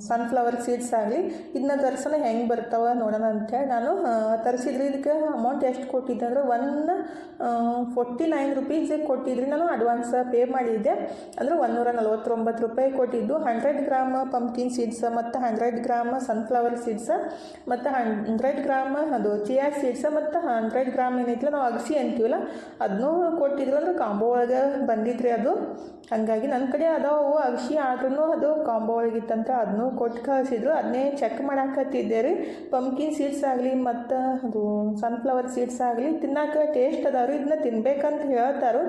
ಸನ್ಫ್ಲವರ್ ಸೀಡ್ಸ್ ಆಗಲಿ. ಇದನ್ನ ತರಿಸೋಣ ಹೆಂಗೆ ಬರ್ತಾವ ನೋಡೋಣ ಅಂತೇಳಿ ನಾನು ತರಿಸಿದ್ರಿ. ಇದಕ್ಕೆ ಅಮೌಂಟ್ ಎಷ್ಟು ಕೊಟ್ಟಿದ್ದೆ ಅಂದರೆ ಒನ್ ಫೋರ್ಟಿ ನೈನ್ ರುಪೀಸಿಗೆ ಕೊಟ್ಟಿದ್ರಿ. ನಾನು ಅಡ್ವಾನ್ಸ್ ಪೇ ಮಾಡಿದ್ದೆ. ಅಂದರೆ ಒನ್ನೂರ ನಲ್ವತ್ತೊಂಬತ್ತು ರೂಪಾಯಿ ಕೊಟ್ಟಿದ್ದು. ಹಂಡ್ರೆಡ್ ಗ್ರಾಮ್ ಪಂಪ್ಕಿನ್ ಸೀಡ್ಸ್ ಮತ್ತು ಹಂಡ್ರೆಡ್ ಗ್ರಾಮ್ ಸನ್ಫ್ಲವರ್ ಸೀಡ್ಸ್ ಮತ್ತು ಹಂಡ್ರೆಡ್ ಗ್ರಾಮ್ ಅದು ಚಿಯಾ ಸೀಡ್ಸ್ ಮತ್ತು ಹಂಡ್ರೆಡ್ ಗ್ರಾಮ್ ಏನೈತಿಲ್ಲ, ನಾವು ಅಗಸಿ ಅಂತೀವಲ್ಲ ಅದನ್ನೂ ಕೊಟ್ಟಿದ್ರು ಅಂದ್ರೆ ಕಾಂಬೋ ಒಳಗೆ ಬಂದಿದ್ರಿ ಅದು. ಹಾಗಾಗಿ ನನ್ನ ಕಡೆ ಅದಾವು, ಅಗಸಿ ಆದ್ರೂ ಅದು ಕಾಂಬೋ ಒಳಗಿತ್ತಂತ ಅದನ್ನೂ ಕೊಟ್ಟು ಕಳಿಸಿದ್ರು. ಅದನ್ನೇ ಚೆಕ್ ಮಾಡಾಕತ್ತಿದ್ದೆ ರೀ ಪಂಪ್ಕಿನ್ ಸೀಡ್ಸ್ ಆಗಲಿ ಮತ್ತು ಅದು ಸನ್ಫ್ಲವರ್ ಸೀಡ್ಸ್ ಆಗಲಿ ತಿನ್ನಕ್ಕೆ ಟೇಸ್ಟ್ ಅದಾವ್ರಿ ಇದನ್ನ ತಿನ್ಬೇಕಂತ ಹೇಳ್ತಾರೆ.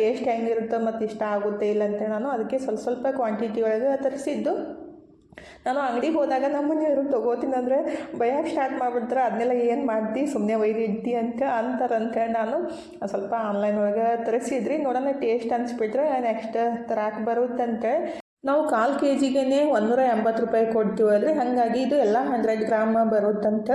ಟೇಸ್ಟ್ ಹೆಂಗಿರುತ್ತೆ ಮತ್ತು ಇಷ್ಟ ಆಗುತ್ತೆ ಇಲ್ಲ ಅಂತ ನಾನು ಅದಕ್ಕೆ ಸ್ವಲ್ಪ ಸ್ವಲ್ಪ ಕ್ವಾಂಟಿಟಿ ಒಳಗೆ ತರಿಸಿದ್ದು. ನಾನು ಅಂಗಡಿಗೆ ಹೋದಾಗ ನಮ್ಮ ಮನೆಯವರು ತೊಗೋತೀನಿ ಅಂದರೆ ಭಯಕ್ಕೆ ಸ್ಟಾರ್ಟ್ ಮಾಡಿಬಿಡ್ತಾರೆ. ಅದನ್ನೆಲ್ಲ ಏನು ಮಾಡ್ತಿ? ಸುಮ್ಮನೆ ಒಯ್ದು ಅಂತ ಅಂತ ಅಂತೇಳಿ ನಾನು ಸ್ವಲ್ಪ ಆನ್ಲೈನ್ ಒಳಗೆ ತರಿಸಿದ್ರಿ. ನೋಡೋಣ ಟೇಸ್ಟ್ ಅನಿಸ್ಬಿಟ್ರೆ ನೆಕ್ಸ್ಟ್ ತರಾಕೆ ಬರುತ್ತಂತೆ. ನಾವು ಕಾಲು ಕೆ ಜಿಗೆ ಒಂದೂರ ಎಂಬತ್ತು ರೂಪಾಯಿ ಕೊಡ್ತೀವಲ್ರಿ ಹಾಗಾಗಿ ಇದು ಎಲ್ಲ ಹಂಡ್ರೆಡ್ ಗ್ರಾಮ್ ಬರುತ್ತಂತ.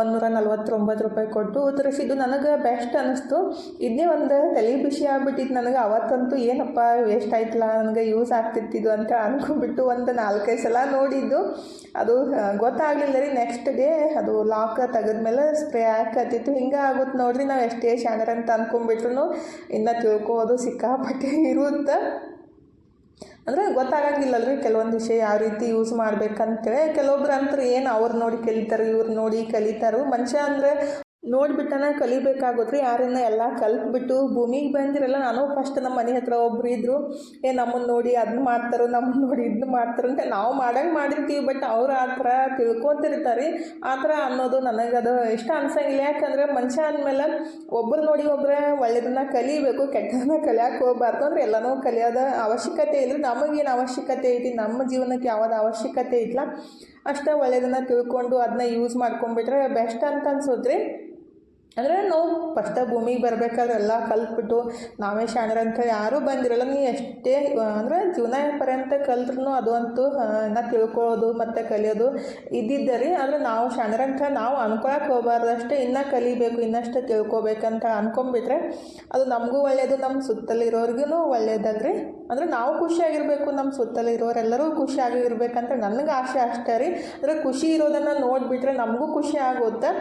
ಒಂದೂರ ನಲ್ವತ್ತೊಂಬತ್ತು ರೂಪಾಯಿ ಕೊಟ್ಟು ತರಿಸಿದ್ದು ನನಗೆ ಬೆಸ್ಟ್ ಅನ್ನಿಸ್ತು ಇದನ್ನೇ ಒಂದು ತಲೆ ಬಿಸಿ ಆಗ್ಬಿಟ್ಟಿತ್ತು ನನಗೆ. ಅವತ್ತಂತೂ ಏನಪ್ಪ ವೇಸ್ಟ್ ಆಯ್ತಲ್ಲ, ನನಗೆ ಯೂಸ್ ಆಗ್ತಿತ್ತಿದ್ದು ಅಂತ ಅಂದ್ಕೊಂಡ್ಬಿಟ್ಟು ಒಂದು ನಾಲ್ಕೈದು ಸಲ ನೋಡಿದ್ದು. ಅದು ಗೊತ್ತಾಗಲಿಲ್ಲ ರೀ. ನೆಕ್ಸ್ಟ್ ಡೇ ಅದು ಲಾಕ್ ತೆಗೆದ್ಮೇಲೆ ಸ್ಪ್ರೇ ಹಾಕತ್ತಿತ್ತು. ಹಿಂಗೆ ಆಗುತ್ತೆ ನೋಡ್ರಿ, ನಾವು ಎಷ್ಟೇ ಶಾಣರ್ ಅಂತ ಅಂದ್ಕೊಂಡ್ಬಿಟ್ರು ಇನ್ನು ತಿಳ್ಕೋದು ಸಿಕ್ಕಾಪಟ್ಟೆ ಇರುತ್ತೆ. ಅಂದರೆ ಗೊತ್ತಾಗಂಗಿಲ್ಲಲ್ರಿ ಕೆಲವೊಂದು ವಿಷಯ ಯಾವ ರೀತಿ ಯೂಸ್ ಮಾಡ್ಬೇಕಂತೇಳಿ. ಕೆಲವೊಬ್ರು ಅಂತೂ ಏನು ಅವ್ರು ನೋಡಿ ಕಲಿತಾರೆ, ಇವ್ರು ನೋಡಿ ಕಲಿತಾರೆ. ಮನುಷ್ಯ ಅಂದರೆ ನೋಡಿಬಿಟ್ಟನ ಕಲಿಬೇಕಾಗುತ್ತೆ, ಯಾರನ್ನ ಎಲ್ಲ ಕಲ್ತ್ಬಿಟ್ಟು ಭೂಮಿಗೆ ಬಂದಿರಲ್ಲ, ನಾನು ಫಸ್ಟ್ ನಮ್ಮ ಮನೆ ಹತ್ರ ಒಬ್ರು ಇದ್ದರು ಏ ನಮ್ಮನ್ನು ನೋಡಿ ಅದನ್ನ ಮಾಡ್ತಾರೆ ನಮ್ಮನ್ನು ನೋಡಿ ಇದನ್ನ ಮಾಡ್ತಾರೆ ಅಂತ ನಾವು ಮಾಡಂಗೆ ಮಾಡಿರ್ತೀವಿ ಬಟ್ ಅವ್ರು ಆ ಥರ ತಿಳ್ಕೊತಿರ್ತಾರೆ. ಆ ಥರ ಅನ್ನೋದು ನನಗದು ಇಷ್ಟ ಅನ್ಸಂಗಿಲ್ಲ ಯಾಕಂದರೆ ಮನುಷ್ಯ ಅಂದಮೇಲೆ ಒಬ್ಬರು ನೋಡಿ ಒಬ್ಬರೇ ಒಳ್ಳೆಯದನ್ನ ಕಲಿಬೇಕು, ಕೆಟ್ಟದನ್ನ ಕಲಿಯಕ್ಕೆ ಹೋಗ್ಬಾರ್ದು ಅಂದ್ರೆ ಎಲ್ಲನೂ ಕಲಿಯೋದ ಅವಶ್ಯಕತೆ ಇದ್ರೆ ನಮಗೇನು ಅವಶ್ಯಕತೆ ಐತಿ, ನಮ್ಮ ಜೀವನಕ್ಕೆ ಯಾವ್ದು ಅವಶ್ಯಕತೆ ಇಲ್ಲ. ಅಷ್ಟೇ ಒಳ್ಳೆಯದನ್ನ ತಿಳ್ಕೊಂಡು ಅದನ್ನ ಯೂಸ್ ಮಾಡ್ಕೊಂಡ್ಬಿಟ್ರೆ ಬೆಸ್ಟ್ ಅಂತ ಅನ್ಸೋದ್ರಿ ಅಂದರೆ ನಾವು ಫಸ್ಟ ಭೂಮಿಗೆ ಬರಬೇಕಾದ್ರೆ ಎಲ್ಲ ಕಲ್ತ್ಬಿಟ್ಟು ನಾವೇ ಶಾಣರಂತ ಯಾರೂ ಬಂದಿರಲ್ಲ. ನೀವು ಎಷ್ಟೇ, ಅಂದರೆ ಜೀವನ ಪರ್ಯಂತ ಕಲ್ತ್ರೂ ಅದು ಅಂತೂ ಇನ್ನು ತಿಳ್ಕೊಳ್ಳೋದು ಮತ್ತು ಕಲಿಯೋದು ಇದ್ದಿದ್ದ ರೀ. ಆದರೆ ನಾವು ಶಾಣರಂತ ನಾವು ಅನ್ಕೊಳಕ್ಕೆ ಹೋಗಬಾರ್ದಷ್ಟೇ ಇನ್ನೂ ಕಲಿಬೇಕು, ಇನ್ನಷ್ಟು ತಿಳ್ಕೊಬೇಕಂತ ಅನ್ಕೊಂಬಿಟ್ರೆ ಅದು ನಮಗೂ ಒಳ್ಳೆಯದು ನಮ್ಮ ಸುತ್ತಲಿರೋರ್ಗೂ ಒಳ್ಳೆಯದಲ್ರಿ ಅಂದರೆ ನಾವು ಖುಷಿಯಾಗಿರಬೇಕು ನಮ್ಮ ಸುತ್ತಲಿರೋರೆಲ್ಲರೂ ಖುಷಿಯಾಗಿರ್ಬೇಕಂತ ನನಗೆ ಆಸೆ ಅಷ್ಟೇ ರೀ. ಅಂದರೆ ಖುಷಿ ಇರೋದನ್ನು ನೋಡಿಬಿಟ್ರೆ ನಮಗೂ ಖುಷಿ ಆಗುತ್ತೆ.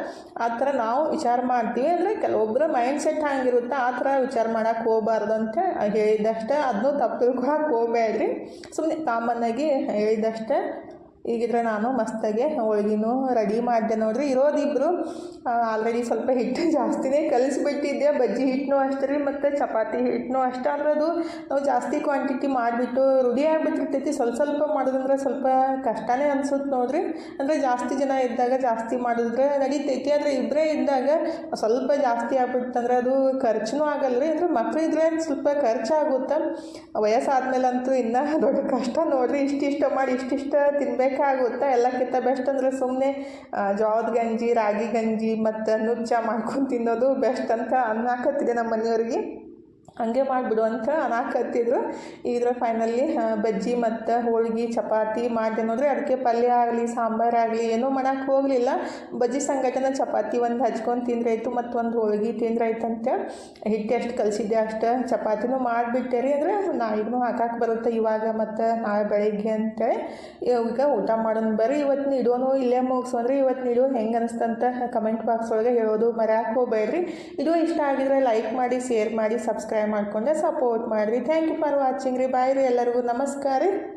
ಆ ಥರ ನಾವು ವಿಚಾರ ಮಾಡಿ ಮಾಡ್ತೀವಿ ಅಂದರೆ ಕೆಲವೊಬ್ಬರ ಮೈಂಡ್ ಸೆಟ್ ಹಂಗಿರುತ್ತೆ, ಆ ಥರ ವಿಚಾರ ಮಾಡಕ್ಕೆ ಹೋಗ್ಬಾರ್ದು ಅಂತ ಹೇಳಿದಷ್ಟೇ. ಅದನ್ನೂ ತಪ್ಪು ತಿಳ್ಕೊಳಕ್ಕೆ ಹೋಗ್ಬೇಡ್ರಿ. ಸುಮ್ಮನೆ ಕಾಮನ್ನಾಗಿ ಹೇಳಿದಷ್ಟೇ. ಈಗಿದ್ರೆ ನಾನು ಮಸ್ತಾಗೆ ಹೋಳಿಗೆನೂ ರೆಡಿ ಮಾಡಿದೆ ನೋಡ್ರಿ. ಇರೋದಿಬ್ರು ಆಲ್ರೆಡಿ ಸ್ವಲ್ಪ ಹಿಟ್ಟು ಜಾಸ್ತಿನೇ ಕಲಿಸ್ಬಿಟ್ಟಿದ್ದೆ. ಬಜ್ಜಿ ಹಿಟ್ಟನೂ ಅಷ್ಟೇ ರೀ, ಮತ್ತು ಚಪಾತಿ ಹಿಟ್ಟನೂ ಅಷ್ಟೇ. ಅಂದ್ರೆ ಅದು ನಾವು ಜಾಸ್ತಿ ಕ್ವಾಂಟಿಟಿ ಮಾಡಿಬಿಟ್ಟು ರೂಢಿ ಆಗಿಬಿಟ್ಟಿರ್ತೈತಿ. ಸ್ವಲ್ಪ ಸ್ವಲ್ಪ ಮಾಡೋದಂದ್ರೆ ಸ್ವಲ್ಪ ಕಷ್ಟನೇ ಅನ್ಸುತ್ತೆ ನೋಡ್ರಿ. ಅಂದರೆ ಜಾಸ್ತಿ ಜನ ಇದ್ದಾಗ ಜಾಸ್ತಿ ಮಾಡಿದ್ರೆ ನಡೀತೈತಿ. ಆದರೆ ಇಬ್ಬರೇ ಇದ್ದಾಗ ಸ್ವಲ್ಪ ಜಾಸ್ತಿ ಆಗ್ಬಿಡ್ತಂದ್ರೆ ಅದು ಖರ್ಚು ಆಗಲ್ಲ ರೀ. ಅಂದರೆ ಮಕ್ಳು ಇದ್ರೆ ಸ್ವಲ್ಪ ಖರ್ಚಾಗುತ್ತೆ. ವಯಸ್ಸಾದ್ಮೇಲಂತೂ ಇನ್ನೂ ದೊಡ್ಡ ಕಷ್ಟ ನೋಡ್ರಿ. ಇಷ್ಟಿಷ್ಟ ಮಾಡಿ ಇಷ್ಟಿಷ್ಟ ತಿನ್ಬೇಕಾಗುತ್ತೆ ಎಲ್ಲಕ್ಕಿಂತ ಬೆಸ್ಟ್ ಅಂದರೆ ಸುಮ್ಮನೆ ಜೋಳದ ಗಂಜಿ, ರಾಗಿ ಗಂಜಿ ಮತ್ತು ನುಚ್ಚ ಮಾಡ್ಕೊಂಡು ತಿನ್ನೋದು ಬೆಸ್ಟ್ ಅಂತ ಅನ್ನಕತ್ತಿದೆ ನಮ್ಮ ಮನೆಯವ್ರಿಗೆ ಹಂಗೆ ಮಾಡಿಬಿಡು ಅಂತ ಅನ್ನಾಕತ್ತಿದ್ರು ಇದ್ರ ಫೈನಲಿ ಬಜ್ಜಿ ಮತ್ತು ಹೋಳ್ಗೆ, ಚಪಾತಿ ಮಾಡಿದೆ ನೋಡ್ರಿ ಅದಕ್ಕೆ ಪಲ್ಯ ಆಗಲಿ, ಸಾಂಬಾರು ಆಗಲಿ ಏನೂ ಮಾಡಕ್ಕೆ ಹೋಗಲಿಲ್ಲ. ಬಜ್ಜಿ ಸಂಗಟನ ಚಪಾತಿ ಒಂದು ಹಚ್ಕೊಂಡು ತಿಂದ್ರೆ ಆಯಿತು ಮತ್ತು ಒಂದು ಹೋಳ್ಗೆ ತಿಂದ್ರೆ ಆಯ್ತಂತೆ ಹಿಟ್ಟು ಎಷ್ಟು ಕಲಿಸಿದ್ದೆ. ಅಷ್ಟು ಚಪಾತಿನೂ ಮಾಡಿಬಿಟ್ಟೆ ರೀ ಅಂದರೆ ನಾಯಿಗೂ ಹಾಕಕ್ಕೆ ಬರುತ್ತೆ ಇವಾಗ ಮತ್ತು ನಾಳೆ ಬೆಳಿಗ್ಗೆ ಅಂತೇಳಿ ಈಗ ಊಟ ಮಾಡೋಣ ಬರ್ರಿ, ಇವತ್ತು ನೀಡೋನು ಇಲ್ಲೇ ಮುಗಿಸೋನ್ರಿ ಇವತ್ತು ನೀಡು ಹೆಂಗೆ ಅನಿಸ್ತಂತ ಕಮೆಂಟ್ ಬಾಕ್ಸ್ ಒಳಗೆ ಹೇಳೋದು ಮರ್ಯಾಕೆ ಹೋಗ್ಬೇಡ್ರಿ. ಇದು ಇಷ್ಟ ಆಗಿದ್ರೆ ಲೈಕ್ ಮಾಡಿ ಶೇರ್ ಮಾಡಿ ಮಾಡಿಕೊಂಡೆ ಸಪೋರ್ಟ್ ಮಾಡಿರಿ. ಥ್ಯಾಂಕ್ ಯು ಫಾರ್ ವಾಚಿಂಗ್ ರೀ. ಬಾಯ್ ರೀ ಎಲ್ಲರಿಗೂ. ನಮಸ್ಕಾರ ರೀ.